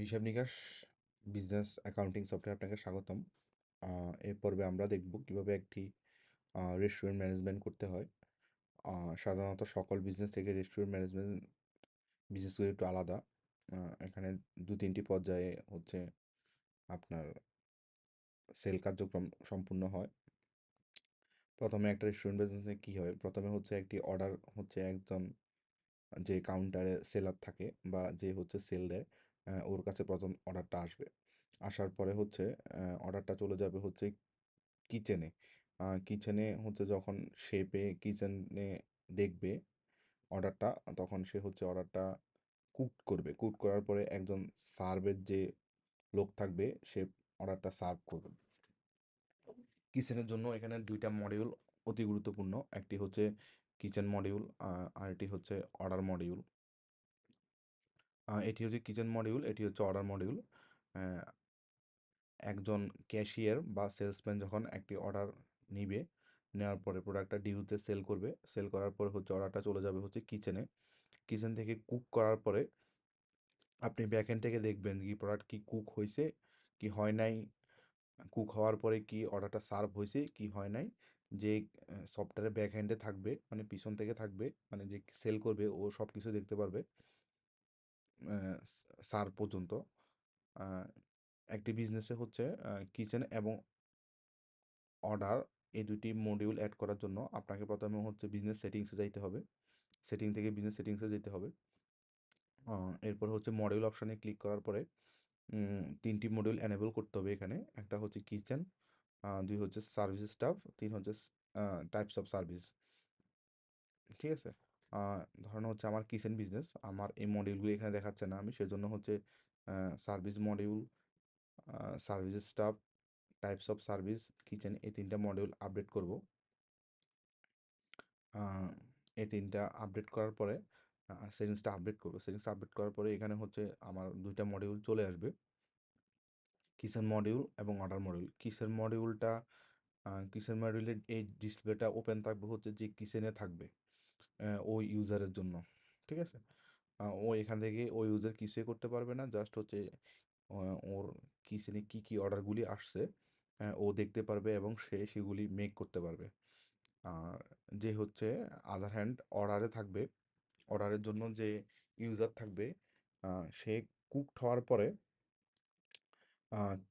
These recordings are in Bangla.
হিসাব নিকাশ বিজনেস অ্যাকাউন্টিং সফটওয়্যার আপনাকে স্বাগতম। এই পর্বে আমরা দেখব কীভাবে একটি রেস্টুরেন্ট ম্যানেজমেন্ট করতে হয়। সাধারণত সকল বিজনেস থেকে রেস্টুরেন্ট ম্যানেজমেন্ট বিজনেসগুলো একটু আলাদা। এখানে দু তিনটি পর্যায়ে হচ্ছে আপনার সেল কার্যক্রম সম্পূর্ণ হয়। প্রথমে একটা রেস্টুরেন্ট বিজনেসে কী হয়? প্রথমে হচ্ছে একটি অর্ডার হচ্ছে একজন যে কাউন্টারে সেলার থাকে বা যে হচ্ছে সেল দেয় ওর কাছে প্রথম অর্ডারটা আসবে। আসার পরে হচ্ছে অর্ডারটা চলে যাবে হচ্ছে কিচেনে কিচেনে হচ্ছে যখন সে পেয়ে কিচেনে দেখবে অর্ডারটা, তখন সে হচ্ছে অর্ডারটা কুক করবে। কুক করার পরে একজন সার্ভের যে লোক থাকবে, সে অর্ডারটা সার্ভ করবে। কিচেনের জন্য এখানে দুইটা মডিউল অতি গুরুত্বপূর্ণ। একটি হচ্ছে কিচেন মডিউল আর এটি হচ্ছে অর্ডার মডিউল এটি হচ্ছে কিচেন মডিউল, এটি হচ্ছে অর্ডার মডিউল। একজন ক্যাশিয়ার বা সেলসম্যান যখন একটি অর্ডার নিবে, নেওয়ার পরে প্রোডাক্টটা ডিউতে সেল করবে, সেল করার পরে হচ্ছে অর্ডারটা চলে যাবে হচ্ছে কিচেনে। কিচেন থেকে কুক করার পরে আপনি ব্যাকএন্ড থেকে দেখবেন কি প্রোডাক্ট কি কুক হয়েছে কি হয় নাই, কুক হওয়ার পরে কি অর্ডারটা সার্ভ হয়েছে কি হয় নাই, যে সফটওয়্যারের ব্যাক হ্যান্ডে থাকবে মানে পিছন থেকে থাকবে মানে যে সেল করবে, ও সব কিছু দেখতে পারবে। সার পর্যন্ত। একটি বিজনেসে হচ্ছে কিচেন এবং অর্ডার এই দুটি মডিউল অ্যাড করার জন্য আপনাকে প্রথমে হচ্ছে বিজনেস সেটিংসে যাইতে হবে। সেটিং থেকে বিজনেস সেটিংসে যেতে হবে। এরপর হচ্ছে মডিউল অপশানে ক্লিক করার পরে তিনটি মডিউল এনেবল করতে হবে এখানে। একটা হচ্ছে কিচেন দুই হচ্ছে সার্ভিস স্টাফ তিন হচ্ছে টাইপস অফ সার্ভিস ঠিক আছে? ধরুন হচ্ছে আমার কিচেন বিজনেস, আমার এই মডিউলগুলি এখানে দেখাচ্ছে না আমি, সেজন্য হচ্ছে service module service staff, types of service, kitchen এই তিনটা মডিউল আপডেট করব। এই তিনটা আপডেট করার পরে সেটিংসটা আপডেট করব। সেটিংস আপডেট করার পরে এখানে হচ্ছে আমার দুইটা মডিউল চলে আসবে। কিচেন মডিউল এবং অর্ডার মডিউল। কিচেন মডিউলটা কিচেন মডিউলের এই ডিসপ্লেটা ওপেন থাকবে হচ্ছে যে কিচেনে থাকবে। ওই ইউজারের জন্য, ঠিক আছে? ও এখান থেকে ওই ইউজার কিছুই করতে পারবে না। জাস্ট হচ্ছে ওর কিচেনে কী কী অর্ডারগুলি আসছে ও দেখতে পারবে এবং সে সেগুলি মেক করতে পারবে। আর যে হচ্ছে আদার হ্যান্ড অর্ডারে থাকবে অর্ডারের জন্য যে ইউজার থাকবে সে কুকড হওয়ার পরে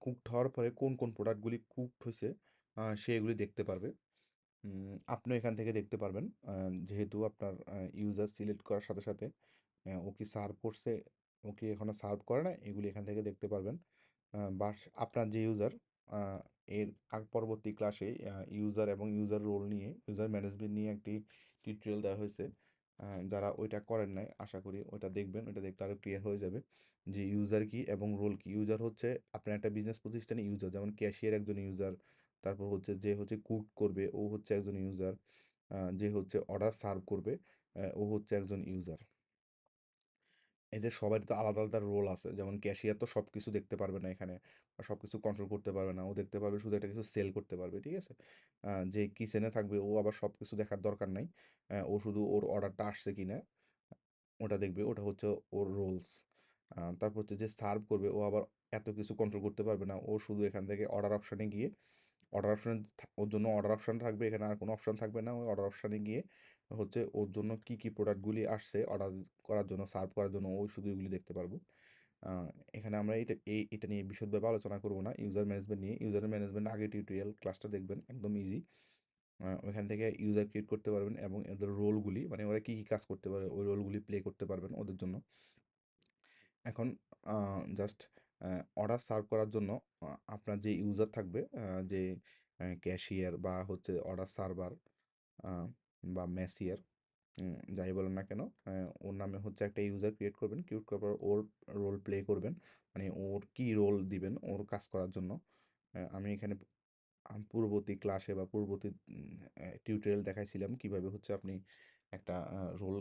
কুকড হওয়ার পরে কোন কোন প্রোডাক্টগুলি কুকড হয়েছে সে এগুলি দেখতে পারবে। আপনি এখান থেকে দেখতে পারবেন। যেহেতু আপনার ইউজার সিলেক্ট করার সাথে সাথে ও কি সার্ভ করছে, ও কি এখনও সার্ভ করে না এগুলি এখান থেকে দেখতে পারবেন। বা আপনার যে ইউজার এর আগ পরবর্তী ক্লাসে ইউজার এবং ইউজার রোল নিয়ে ইউজার ম্যানেজমেন্ট নিয়ে একটি টিউটোরিয়াল দেওয়া হয়েছে। যারা ওইটা করেন নাই, আশা করি ওইটা দেখবেন, ওইটা দেখতে আরও ক্লিয়ার হয়ে যাবে যে ইউজার কি এবং রোল কি। ইউজার হচ্ছে আপনার একটা বিজনেস প্রতিষ্ঠানে ইউজার যেমন ক্যাশিয়ার একজন ইউজার তারপর হচ্ছে যে হচ্ছে কুক করবে, ও হচ্ছে একজন ইউজার যে হচ্ছে অর্ডার সার্ভ করবে ও হচ্ছে একজন ইউজার এদের সবারই তো আলাদা আলাদা রোল আছে। যেমন ক্যাশিয়ার তো সব কিছু দেখতে পারবে না এখানে সব কিছু কন্ট্রোল করতে পারবে না। ও দেখতে পারবে শুধু একটা কিছু সেল করতে পারবে, ঠিক আছে? যে কিচেনে থাকবে, ও আবার সব কিছু দেখার দরকার নাই। ও শুধু ওর অর্ডারটা আসছে কি না ওটা দেখবে, ওটা হচ্ছে ওর রোলস তারপর হচ্ছে যে সার্ভ করবে, ও আবার এত কিছু কন্ট্রোল করতে পারবে না। ও শুধু এখান থেকে অর্ডার অপশানে গিয়ে অর্ডার অপশান ওর জন্য অর্ডার অপশান থাকবে, এখানে আর কোনো অপশান থাকবে না। ওই অর্ডার অপশানে গিয়ে হচ্ছে ওর জন্য কী কী প্রোডাক্টগুলি আসছে অর্ডার করার জন্য সার্ভ করার জন্য, ওই শুধু এগুলি দেখতে পারব। এখানে আমরা এটা, এই, এটা নিয়ে বিশদভাবে আলোচনা করব না। ইউজার ম্যানেজমেন্ট নিয়ে ইউজার ম্যানেজমেন্ট আগে টিউটোরিয়াল ক্লাসটা দেখবেন, একদম ইজি ওইখান থেকে ইউজার ক্রিয়েট করতে পারবেন এবং এদের রোলগুলি মানে ওরা কী কী কাজ করতে পারে, ওই রোলগুলি প্লে করতে পারবেন ওদের জন্য। এখন জাস্ট অর্ডার সার্ভ করার জন্য আপনার যে ইউজার থাকবে যে ক্যাশিয়ার বা হচ্ছে অর্ডার সার্ভার বা মেসিয়ার যাই বলেন না কেন ওর নামে হচ্ছে একটা ইউজার ক্রিয়েট করবেন, ক্রিয়েট করার পর ওর রোল প্লে করবেন। মানে ওর কী রোল দিবেন ওর কাজ করার জন্য। আমি এখানে পূর্ববর্তী ক্লাসে বা পূর্ববর্তী টিউটোরিয়াল দেখাইছিলাম কীভাবে হচ্ছে আপনি একটা রোল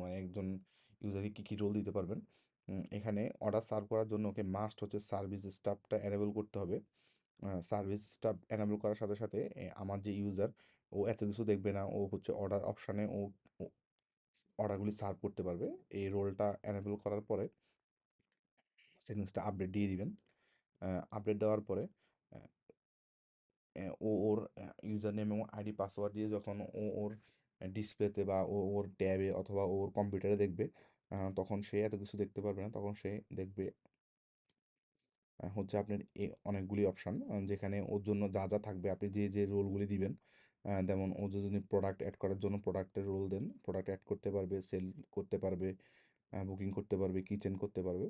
মানে একজন ইউজারকে কী কী রোল দিতে পারবেন। এখানে অর্ডার সার্ভ করার জন্য ওকে মাস্ট হচ্ছে সার্ভিস স্টাফটা অ্যানেবল করতে হবে। সার্ভিস স্টাফ অ্যানেবল করার সাথে সাথে আমার যে ইউজার ও এত কিছু দেখবে না। ও হচ্ছে অর্ডার অপশানে ও অর্ডারগুলি সার্ভ করতে পারবে। এই রোলটা অ্যানেবল করার পরে সেটিংসটা আপডেট দিয়ে দিবেন। আপডেট দেওয়ার পরে ও ওর ইউজার নেম এবং আইডি পাসওয়ার্ড দিয়ে যখন ও ওর ডিসপ্লেতে বা ও ওর ট্যাবে অথবা ওর কম্পিউটারে দেখবে তখন সে এত কিছু দেখতে পারবে না, তখন সে দেখবে হচ্ছে আপনার এ অনেকগুলি অপশান যেখানে ওর জন্য যা যা থাকবে, আপনি যে যে রোলগুলি দিবেন যেমন ও যদি প্রোডাক্ট অ্যাড করার জন্য প্রোডাক্টের রোল দেন প্রোডাক্ট অ্যাড করতে পারবে সেল করতে পারবে বুকিং করতে পারবে কিচেন করতে পারবে।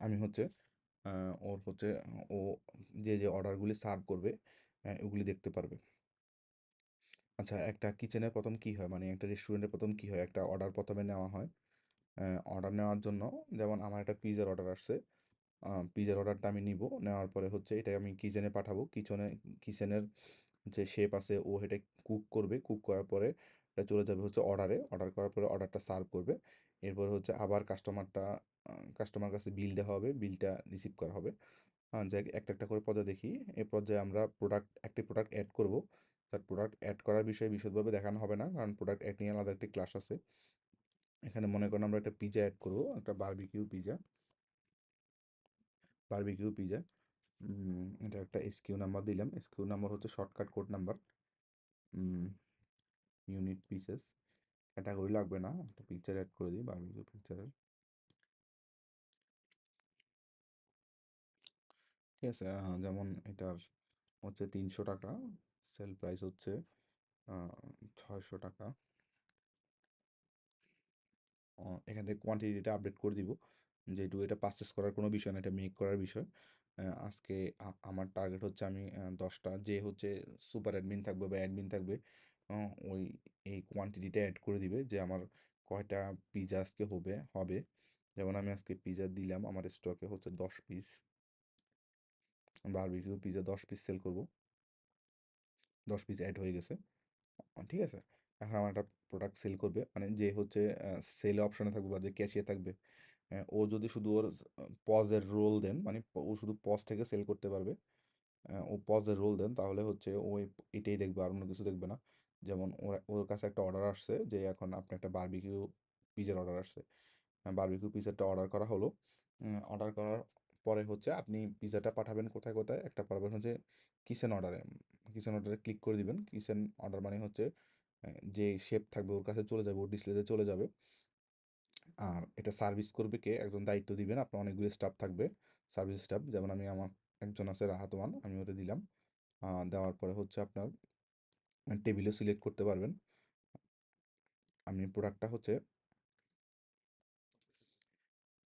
আমি হচ্ছে ওর হচ্ছে, ও যে যে অর্ডারগুলি সার্ভ করবে ওগুলি দেখতে পারবে। আচ্ছা একটা কিচেনের প্রথম কী হয়? মানে একটা রেস্টুরেন্টের প্রথম কী হয়? একটা অর্ডার প্রথমে নেওয়া হয়। অর্ডার নেওয়ার জন্য যেমন আমার একটা পিজার অর্ডার আসছে। পিজার অর্ডারটা আমি নিব। নেওয়ার পরে হচ্ছে এটা আমি কিচেনে পাঠাবো। কিচেনে, কিচেনের যে শেপ আছে ও এটা কুক করবে। কুক করার পরে এটা চলে যাবে হচ্ছে অর্ডারে। অর্ডার করার পরে অর্ডারটা সার্ভ করবে। এরপর হচ্ছে আবার কাস্টমারটা কাস্টমার কাছে বিল দেওয়া হবে। বিলটা রিসিভ করা হবে। যাই একটা একটা করে পর্যায়ে দেখি। এই পর্যায়ে আমরা প্রোডাক্ট, একটি প্রোডাক্ট অ্যাড করব। তার প্রোডাক্ট অ্যাড করার বিষয়ে বিশদভাবে দেখানো হবে না, কারণ প্রোডাক্ট অ্যাড নিয়ে আলাদা একটি ক্লাস আছে। এখানে মনে করেন আমরা একটা পিজা অ্যাড করব, একটা বারবিকিউ পিজা বারবিকিউ পিজা এটা একটা এসকিউ নাম্বার দিলাম। এসকিউ নাম্বার হচ্ছে shortcut code number unit pieces category লাগবে না পিকচার অ্যাড করে দিই বারবিকিউ পিকচারের ঠিক আছে যেমন এটার হচ্ছে তিনশো টাকা। সেল প্রাইস হচ্ছে ছয়শো টাকা। এখান থেকে কোয়ান্টিটিটা আপডেট করে দিব। যেহেতু এটা পারচেস করার কোনো বিষয় না, এটা মেক করার বিষয়। আজকে আমার টার্গেট হচ্ছে আমি দশটা। যে হচ্ছে সুপার অ্যাডমিন থাকবে বা অ্যাডমিন থাকবে ওই, এই কোয়ান্টিটিটা অ্যাড করে দিবে যে আমার কয়টা পিজা আজকে হবে হবে। যেমন আমি আজকে পিজা দিলাম, আমার স্টকে হচ্ছে দশ পিস বারবিকিউ পিজা দশ পিস সেল করব। দশ পিস অ্যাড হয়ে গেছে। ঠিক আছে? এখন আমার একটা প্রোডাক্ট সেল করবে। মানে যে হচ্ছে সেল অপশনে থাকবে বা যে ক্যাশিয়ে থাকবে ও যদি শুধু ওর পজের রোল দেন মানে ও শুধু পজ থেকে সেল করতে পারবে ও পজের রোল দেন, তাহলে হচ্ছে ও এটাই দেখবে আর অন্য কিছু দেখবে না। যেমন ওর ওর কাছে একটা অর্ডার আসছে যে এখন আপনি একটা বারবিকিউ পিজার অর্ডার আসছে। বারবিকিউ পিজারটা অর্ডার করা হলো। অর্ডার করার পরে হচ্ছে আপনি পিজাটা পাঠাবেন কোথায় কোথায়? একটা পাঠাবেন হচ্ছে কিচেন অর্ডারে কিচেন অর্ডারে ক্লিক করে দিবেন। কিচেন অর্ডার মানে হচ্ছে যে শেপ থাকবে ওর কাছে চলে যাবে, ওর ডিসপ্লেতে চলে যাবে। আর এটা সার্ভিস করবে কে? একজন দায়িত্ব দিবেন। আপনার অনেকগুলো স্টাফ থাকবে সার্ভিস স্টাফ যেমন আমি আমার একজন আছে রাহাতওয়ান আমি ওটা দিলাম। দেওয়ার পরে হচ্ছে আপনার টেবিলে সিলেক্ট করতে পারবেন। আমি প্রোডাক্টটা হচ্ছে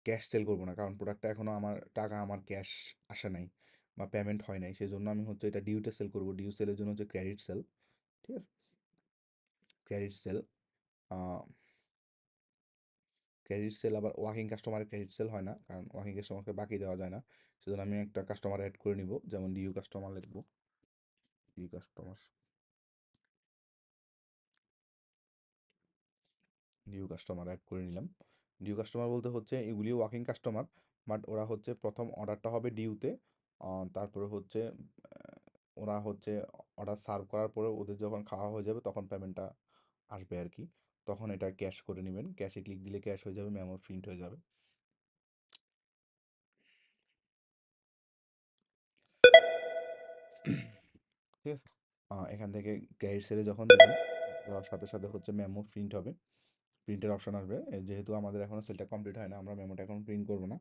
ক্যাশ সেল করব না, কারণ প্রোডাক্টটা এখনও আমার, টাকা আমার ক্যাশ আসে নাই। বা পেমেন্ট হয় নাই সেই জন্য আমি হচ্ছে এটা ডিউতে সেল করব। ডিউ সেলের জন্য হচ্ছে ক্রেডিট সেল ঠিক আছে? ক্রেডিট সেল ক্রেডিট সেল আবার ওয়ার্কিং কাস্টমারের ক্রেডিট সেল হয় না, কারণ ওয়ার্কিং কাস্টমারকে বাকি দেওয়া যায় না। সেজন্য আমি একটা কাস্টমার অ্যাড করে নিব, যেমন ডিউ কাস্টমার লিখব due customer due customer add করে নিলাম। ডিউ কাস্টমার বলতে হচ্ছে এগুলি ওয়ার্কিং কাস্টমার বাট ওরা হচ্ছে প্রথম অর্ডারটা হবে ডিউতে তারপরে হচ্ছে ওরা হচ্ছে অর্ডার সার্ভ করার পরে ওদের যখন খাওয়া হয়ে যাবে তখন পেমেন্টটা আসবে আর কি তখন এটা ক্যাশ করে নেবেন। ক্যাশে ক্লিক দিলে ক্যাশ হয়ে যাবে মেমো প্রিন্ট হয়ে যাবে। ঠিক আছে? এখান থেকে ক্রেডিট সেলে যখন দেবেন সাথে সাথে হচ্ছে মেমো প্রিন্ট হবে। প্রিন্টের অপশন আসবে। যেহেতু আমাদের এখনও সেলটা কমপ্লিট হয় না, আমরা মেমোটা এখন প্রিন্ট করব না।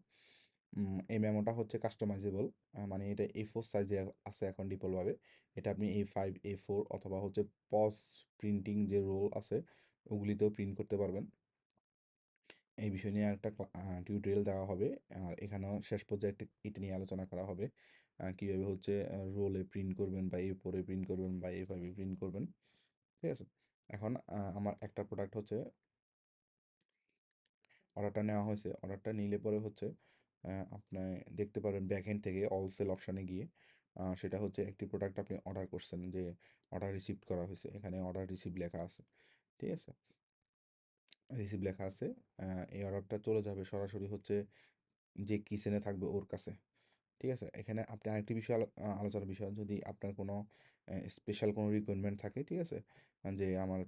এই মেমোটা হচ্ছে কাস্টমাইজেবল মানে এটা এ ফোর সাইজে আছে এখন ডিপলভাবে এটা আপনি এ ফাইভ এ ফোর অথবা হচ্ছে পজ প্রিন্টিং যে রোল আছে, ওগুলিতেও প্রিন্ট করতে পারবেন। এই বিষয় নিয়ে একটা টিউটোরিয়াল দেওয়া হবে। আর এখানেও শেষ পর্যায়ে একটা এটা নিয়ে আলোচনা করা হবে। কীভাবে হচ্ছে রোলে প্রিন্ট করবেন বা এ ফোরে প্রিন্ট করবেন বা এ ফাইভে প্রিন্ট করবেন। ঠিক আছে? এখন আমার একটা প্রোডাক্ট হচ্ছে অর্ডারটা নেওয়া হয়েছে। অর্ডারটা নিলে পরে হচ্ছে আপনি দেখতে পারবেন ব্যাকহ্যান্ড থেকে অল সেল অপশানে গিয়ে। সেটা হচ্ছে একটি প্রোডাক্ট আপনি অর্ডার করছেন যে অর্ডার রিসিভ করা হয়েছে। এখানে অর্ডার রিসিভ লেখা আছে। ঠিক আছে? রিসিভ লেখা আছে। এই অর্ডারটা চলে যাবে সরাসরি হচ্ছে যে কিচেনে থাকবে ওর কাছে। ঠিক আছে? এখানে আপনি আরেকটি বিষয় আলোচনার বিষয়, যদি আপনার কোনো স্পেশাল কোনো রিকোয়ারমেন্ট থাকে, ঠিক আছে? যে আমার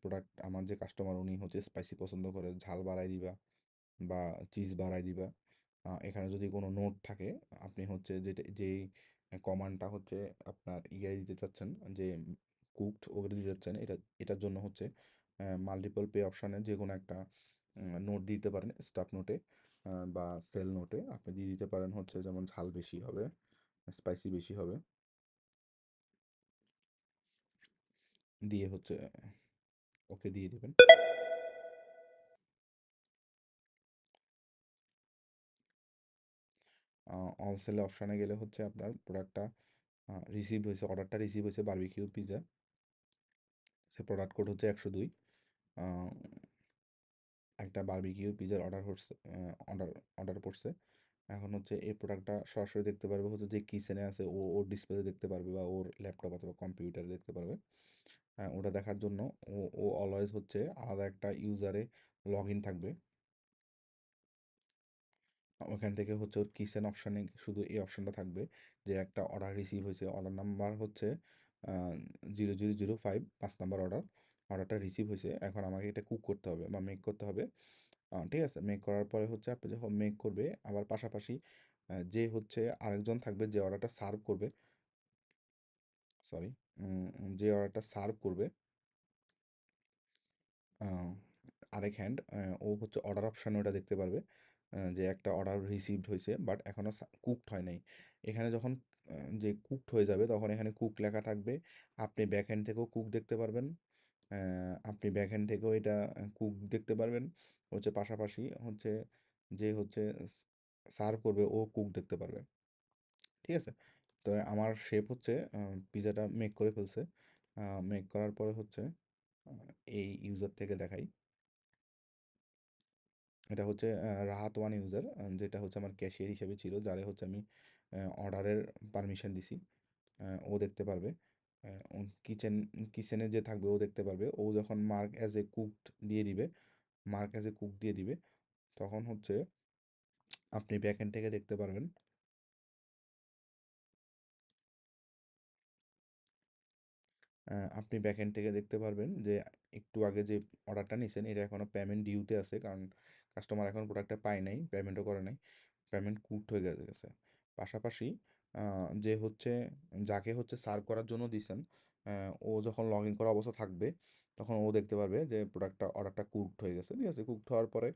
প্রোডাক্ট আমার যে কাস্টমার উনি হচ্ছে স্পাইসি পছন্দ করে, ঝাল বাড়াই দিবা বা চিজ বাড়াই দিবা এখানে যদি কোনো নোট থাকে, আপনি হচ্ছে যেটা, যেই কমান্ডটা হচ্ছে আপনার ইয়ে দিতে চাচ্ছেন, যে কুকড ওগুলো দিতে চাচ্ছেন, এটা, এটার জন্য হচ্ছে মাল্টিপল পে অপশানে যে কোনো একটা নোট দিতে পারেন স্টাফ নোটে বা সেল নোটে। আপনি দিয়ে দিতে পারেন হচ্ছে যেমন ঝাল বেশি হবে স্পাইসি বেশি হবে। দিয়ে হচ্ছে, ওকে দিয়ে দিবেন। সেলে অপশানে গেলে হচ্ছে আপনার প্রোডাক্টটা রিসিভ হয়েছে অর্ডারটা রিসিভ হয়েছে বারবিকিউ পিজা সে প্রোডাক্ট কোড হচ্ছে একশো দুই। একটা বারবিকিউ পিজার অর্ডার করছে অর্ডার অর্ডার করছে এখন হচ্ছে এই প্রোডাক্টটা সরাসরি দেখতে পারবে হচ্ছে যে কিচেনে আছে, ও ওর ডিসপ্লেতে দেখতে পারবে বা ওর ল্যাপটপ অথবা কম্পিউটারে দেখতে পারবে। হ্যাঁ ওটা দেখার জন্য ও ও অলওয়েজ হচ্ছে আলাদা একটা ইউজারে লগ ইন থাকবে। ওখান থেকে হচ্ছে ওর কিচেন অপশানে শুধু এই অপশানটা থাকবে যে একটা অর্ডার রিসিভ হয়েছে। অর্ডার নাম্বার হচ্ছে জিরো জিরো জিরো ফাইভ পাঁচ নাম্বার অর্ডার অর্ডারটা রিসিভ হয়েছে। এখন আমাকে এটা কুক করতে হবে বা মেক করতে হবে। ঠিক আছে? মেক করার পরে হচ্ছে আপনি যখন মেক করবে, আবার পাশাপাশি যে হচ্ছে আরেকজন থাকবে যে অর্ডারটা সার্ভ করবে সরি যে অর্ডারটা সার্ভ করবে আরেক হ্যান্ড ও হচ্ছে অর্ডার অপশানে ওটা দেখতে পারবে। যে একটা অর্ডার রিসিভড হয়েছে বাট এখনও কুকড হয় নাই। এখানে যখন যে কুকড হয়ে যাবে, তখন এখানে কুক লেখা থাকবে, আপনি ব্যাক থেকেও কুক দেখতে পারবেন। আপনি ব্যাক থেকেও এটা কুক দেখতে পারবেন। হচ্ছে পাশাপাশি হচ্ছে যে হচ্ছে সার্ভ করবে, ও কুক দেখতে পারবে। ঠিক আছে? তো আমার শেপ হচ্ছে পিজাটা মেক করে ফেলছে। মেক করার পরে হচ্ছে এই ইউজার থেকে দেখাই। এটা হচ্ছে রাহাত ওয়ান ইউজার যেটা হচ্ছে আমার ক্যাশিয়ার হিসেবে ছিল, যারে হচ্ছে আমি অর্ডারের পারমিশন দিছি ও দেখতে পারবে কিচেন, কিচেনে যে থাকবে ও দেখতে পারবে, ও যখন মার্ক অ্যাজ এ কুকড দিয়ে দিবে, মার্ক অ্যাজ এ কুক দিয়ে দিবে, তখন হচ্ছে আপনি ব্যাকএন্ড থেকে দেখতে পারবেন। আপনি ব্যাকএন্ড থেকে দেখতে পারবেন যে, একটু আগে যে অর্ডারটা নিয়েছেন এটা এখনও পেমেন্ট ডিউতে আছে, কারণ কাস্টমার এখন প্রোডাক্টটা পায় নাই পেমেন্টও করে নাই পেমেন্ট কুকড হয়ে গেছে পাশাপাশি যে হচ্ছে, যাকে হচ্ছে সার্ভ করার জন্য দিছেন ও যখন লগ ইন করা অবস্থা থাকবে, তখন ও দেখতে পারবে যে প্রোডাক্টটা অর্ডারটা কুকড হয়ে গেছে, ঠিক আছে? কুকড হওয়ার পরে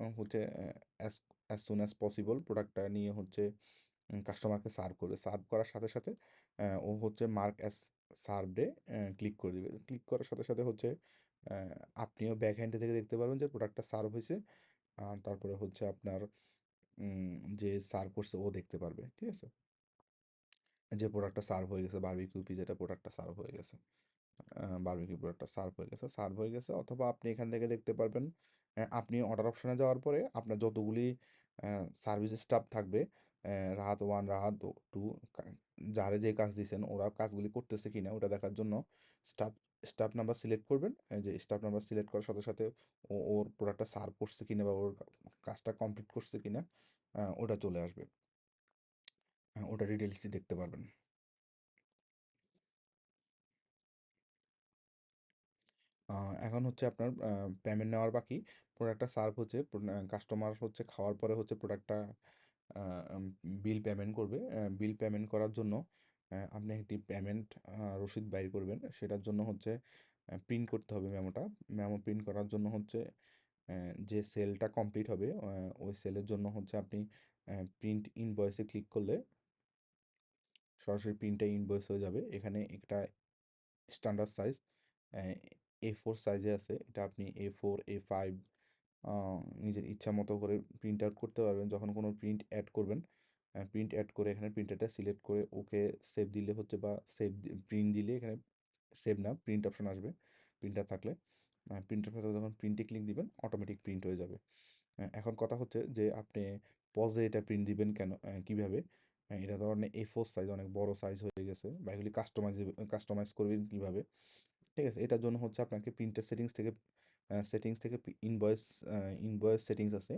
হচ্ছে as as soon as possible প্রোডাক্টটা নিয়ে হচ্ছে কাস্টমারকে সার্ভ করবে। সার্ভ করার সাথে সাথে ও হচ্ছে মার্ক অ্যাজ সার্ভডে ক্লিক করে দিবে। ক্লিক করার সাথে সাথে হচ্ছে আপনিও ব্যাক হ্যান্ডে থেকে দেখতে পারবেন যে প্রোডাক্টটা সার্ভ হয়েছে আর তারপরে হচ্ছে আপনার যে সার্ভ করছে ও দেখতে পারবে, ঠিক আছে? যে প্রোডাক্টটা সার্ভ হয়ে গেছে বারবিকিউ পিজাটা প্রোডাক্টটা সার্ভ হয়ে গেছে বারবিকিউ প্রোডাক্টটা সার্ভ হয়ে গেছে সার্ভ হয়ে গেছে, অথবা আপনি এখান থেকে দেখতে পারবেন আপনি অর্ডার অপশানে যাওয়ার পরে আপনার যতগুলি সার্ভিস স্টাফ থাকবে রাহাত ওয়ান রাহাত টু যারে যে কাজ দিয়েছেন ওরা কাজগুলি করতেছে কিনা, ওটা দেখার জন্য স্টাফ স্টাফ নাম্বার সিলেক্ট করবেন। যে স্টাফ নাম্বার সিলেক্ট করার সাথে সাথে ওর প্রোডাক্টটা সার্ভ করছে কিনা বা ওর কাজটা কমপ্লিট করছে কিনা ওটা চলে আসবে। ওটা ডিটেলসই দেখতে পারবেন। এখন হচ্ছে আপনার পেমেন্ট নেওয়ার বাকি। প্রোডাক্টটা সার্ভ হচ্ছে কাস্টমার হচ্ছে খাওয়ার পরে হচ্ছে প্রোডাক্টটা বিল পেমেন্ট করবে। বিল পেমেন্ট করার জন্য আপনি একটি পেমেন্ট রসিদ বাইর করবেন। সেটার জন্য হচ্ছে প্রিন্ট করতে হবে মেমোটা মেমো প্রিন্ট করার জন্য হচ্ছে যে সেলটা কমপ্লিট হবে ওই সেলের জন্য হচ্ছে আপনি প্রিন্ট ইনভয়েসে ক্লিক করলে সরাসরি প্রিন্টে ইনভয়েস হয়ে যাবে। এখানে একটা স্ট্যান্ডার্ড সাইজ এ ফোর সাইজে আছে। এটা আপনি এ ফোর এ ফাইভ নিজের ইচ্ছা মতো করে প্রিন্ট আউট করতে পারবেন। যখন কোনো প্রিন্ট অ্যাড করবেন প্রিন্ট অ্যাড করে এখানে প্রিন্টারটা সিলেক্ট করে ওকে সেভ দিলে হচ্ছে বা সেভ প্রিন্ট দিলে এখানে সেভ না প্রিন্ট অপশন আসবে প্রিন্টার থাকলে। প্রিন্টার থাকলে যখন প্রিন্টে ক্লিক দিবেন অটোমেটিক প্রিন্ট হয়ে যাবে। এখন কথা হচ্ছে যে আপনি পজে এটা প্রিন্ট দিবেন কেন কীভাবে? এটা ধরনের এ ফোর সাইজ অনেক বড় সাইজ হয়ে গেছে। বা এগুলি কাস্টমাইজ কাস্টমাইজ করবেন কীভাবে? ঠিক আছে, এটার জন্য হচ্ছে আপনাকে প্রিন্টার সেটিংস থেকে সেটিংস থেকে ইনভয়েস ইনভয়েস সেটিংস আছে।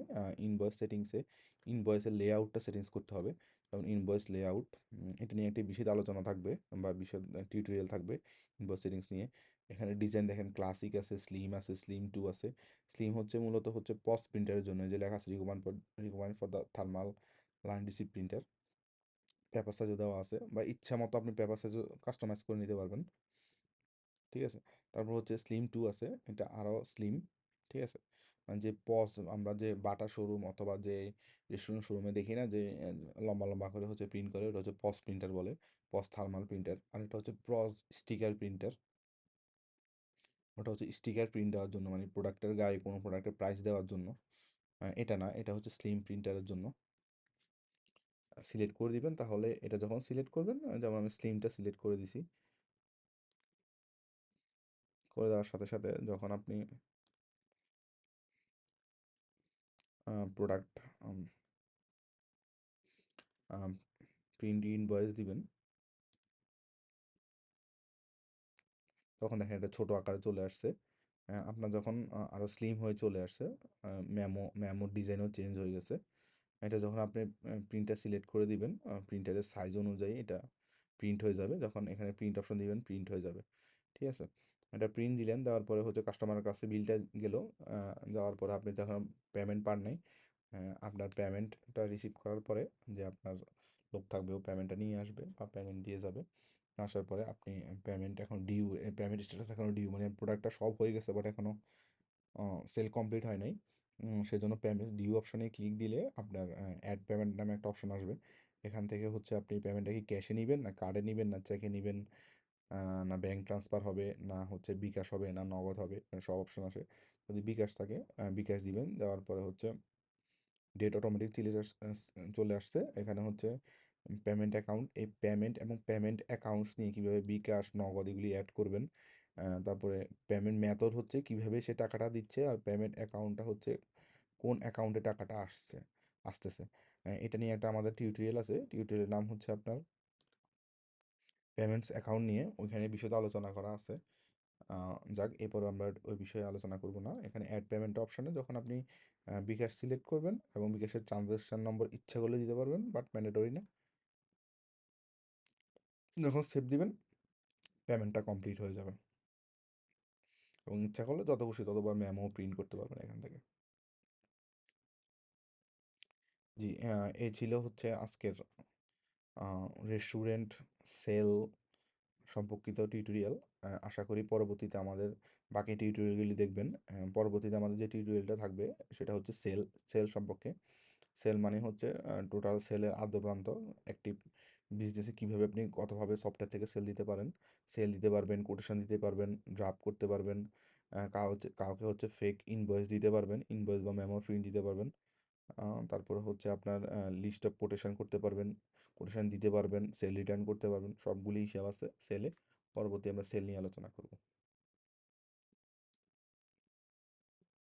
ইনভয়েস সেটিংসে ইনভয়েসের লেআউটটা সেটিংস করতে হবে। যেমন ইনভয়েস লেআউট এটা নিয়ে একটি বিশেষ আলোচনা থাকবে বা বিশদ টিউটোরিয়াল থাকবে ইনভয়েস সেটিংস নিয়ে। এখানে ডিজাইন দেখেন ক্লাসিক আছে স্লিম আছে স্লিম টু আছে। স্লিম হচ্ছে মূলত হচ্ছে পস প্রিন্টারের জন্য, যে লেখা আছে recommend for for the thermal line receive printer paper সাইজও দেওয়া আছে বা ইচ্ছা মতো আপনি পেপার সাইজও কাস্টমাইজ করে নিতে পারবেন। ঠিক আছে? তারপর হচ্ছে স্লিম টু আছে, এটা আরও স্লিম ঠিক আছে? মানে যে পজ আমরা যে বাটা শোরুম অথবা যে রেস্টুরেন্ট শোরুমে দেখি না যে লম্বা লম্বা করে হচ্ছে প্রিন্ট করে, ওটা হচ্ছে পজ প্রিন্টার বলে পজ থার্মাল প্রিন্টার আর এটা হচ্ছে প্রজ স্টিকার প্রিন্টার ওটা হচ্ছে স্টিকার প্রিন্ট দেওয়ার জন্য মানে প্রোডাক্টের গায়ে কোনো প্রোডাক্টের প্রাইস দেওয়ার জন্য এটা না, এটা হচ্ছে স্লিম প্রিন্টারের জন্য। সিলেক্ট করে দিবেন, তাহলে এটা যখন সিলেক্ট করবেন যেমন আমি স্লিমটা সিলেক্ট করে দিছি করে দেওয়ার সাথে সাথে যখন আপনি প্রোডাক্ট প্রিন্ট ইন ইনভয়েস দিবেন তখন দেখেন এটা ছোট আকারে চলে আসছে। আপনার যখন আরও স্লিম হয়ে চলে আসছে ম্যামো ম্যামোর ডিজাইনও চেঞ্জ হয়ে গেছে। এটা যখন আপনি প্রিন্টার সিলেক্ট করে দিবেন প্রিন্টারের সাইজ অনুযায়ী এটা প্রিন্ট হয়ে যাবে। যখন এখানে প্রিন্ট অপশন দিবেন প্রিন্ট হয়ে যাবে। ঠিক আছে? এটা প্রিন্ট দিলেন, দেওয়ার পরে হচ্ছে কাস্টমারের কাছে বিলটা গেল যাওয়ার পরে আপনি যখন পেমেন্ট পান নাই আপনার পেমেন্টটা রিসিভ করার পরে যে আপনার লোক থাকবে ও পেমেন্টটা নিয়ে আসবে বা পেমেন্ট দিয়ে যাবে, আসার পরে আপনি পেমেন্ট এখন ডিউ পেমেন্ট স্ট্যাটাস এখনও ডিউ মানে প্রোডাক্টটা সব হয়ে গেছে বাট এখনও সেল কমপ্লিট হয় নাই সেজন্য পেমেন্ট ডিউ অপশানে ক্লিক দিলে আপনার অ্যাড পেমেন্ট নামে একটা অপশন আসবে, এখান থেকে হচ্ছে আপনি পেমেন্টটা কি ক্যাশে নেবেন না কার্ডে নেবেন না চেকে নেবেন না ব্যাংক ট্রান্সফার হবে, না হচ্ছে বিকাশ হবে, না নগদ হবে সব অপশন আসে। যদি বিকাশ থাকে বিকাশ দিবেন, দেওয়ার পরে হচ্ছে ডেট অটোমেটিক চলে চলে আসছে। এখানে হচ্ছে পেমেন্ট অ্যাকাউন্ট এই পেমেন্ট এবং পেমেন্ট অ্যাকাউন্টস নিয়ে কীভাবে বিকাশ, নগদ এগুলি অ্যাড করবেন তারপরে পেমেন্ট মেথড হচ্ছে কীভাবে সে টাকাটা দিচ্ছে আর পেমেন্ট অ্যাকাউন্টটা হচ্ছে কোন অ্যাকাউন্টে টাকাটা আসছে, আসতেছে। এটা নিয়ে একটা আমাদের টিউটোরিয়াল আছে। টিউটোরিয়ালের নাম হচ্ছে আপনার পেমেন্টস অ্যাকাউন্ট নিয়ে ওইখানে বিশদ আলোচনা করা আছে। যাক এরপরে আমরা ওই বিষয়ে আলোচনা করব না। এখানে অ্যাড পেমেন্ট অপশানে যখন আপনি বিকাশ সিলেক্ট করবেন এবং বিকাশের ট্রানজ্যাকশান নম্বর ইচ্ছা করলে দিতে পারবেন বাট ম্যান্ডেটরি না। যখন সেভ দিবেন পেমেন্টটা কমপ্লিট হয়ে যাবে। এবং ইচ্ছা করলে যত খুশি ততবার ম্যামও প্রিন্ট করতে পারবেন এখান থেকে। জি এই ছিল হচ্ছে আজকের রেস্টুরেন্ট সেল সম্পর্কিত টিউটোরিয়াল আশা করি পরবর্তীতে আমাদের বাকি টিউটোরিয়ালগুলি দেখবেন। পরবর্তীতে আমাদের যে টিউটোরিয়ালটা থাকবে সেটা হচ্ছে সেল সেল সম্পর্কে। সেল মানে হচ্ছে টোটাল সেলের আদ্যপ্রান্ত একটি বিজনেসে কীভাবে আপনি কতভাবে সফটওয়্যার থেকে সেল দিতে পারেন। সেল দিতে পারবেন কোটেশন দিতে পারবেন ড্রাফট করতে পারবেন কাউ হচ্ছে কাউকে হচ্ছে ফেক ইনভয়েস দিতে পারবেন ইনভয়েস বা মেমো প্রিন্ট দিতে পারবেন। তারপরে হচ্ছে আপনার লিস্ট অফ কোটেশন করতে পারবেন। কোটেশন দিতে পারবেন সেল রিটার্ন করতে পারবেন সবগুলি হিসাব আছে সেলে পরবর্তী আমরা সেল নিয়ে আলোচনা করব।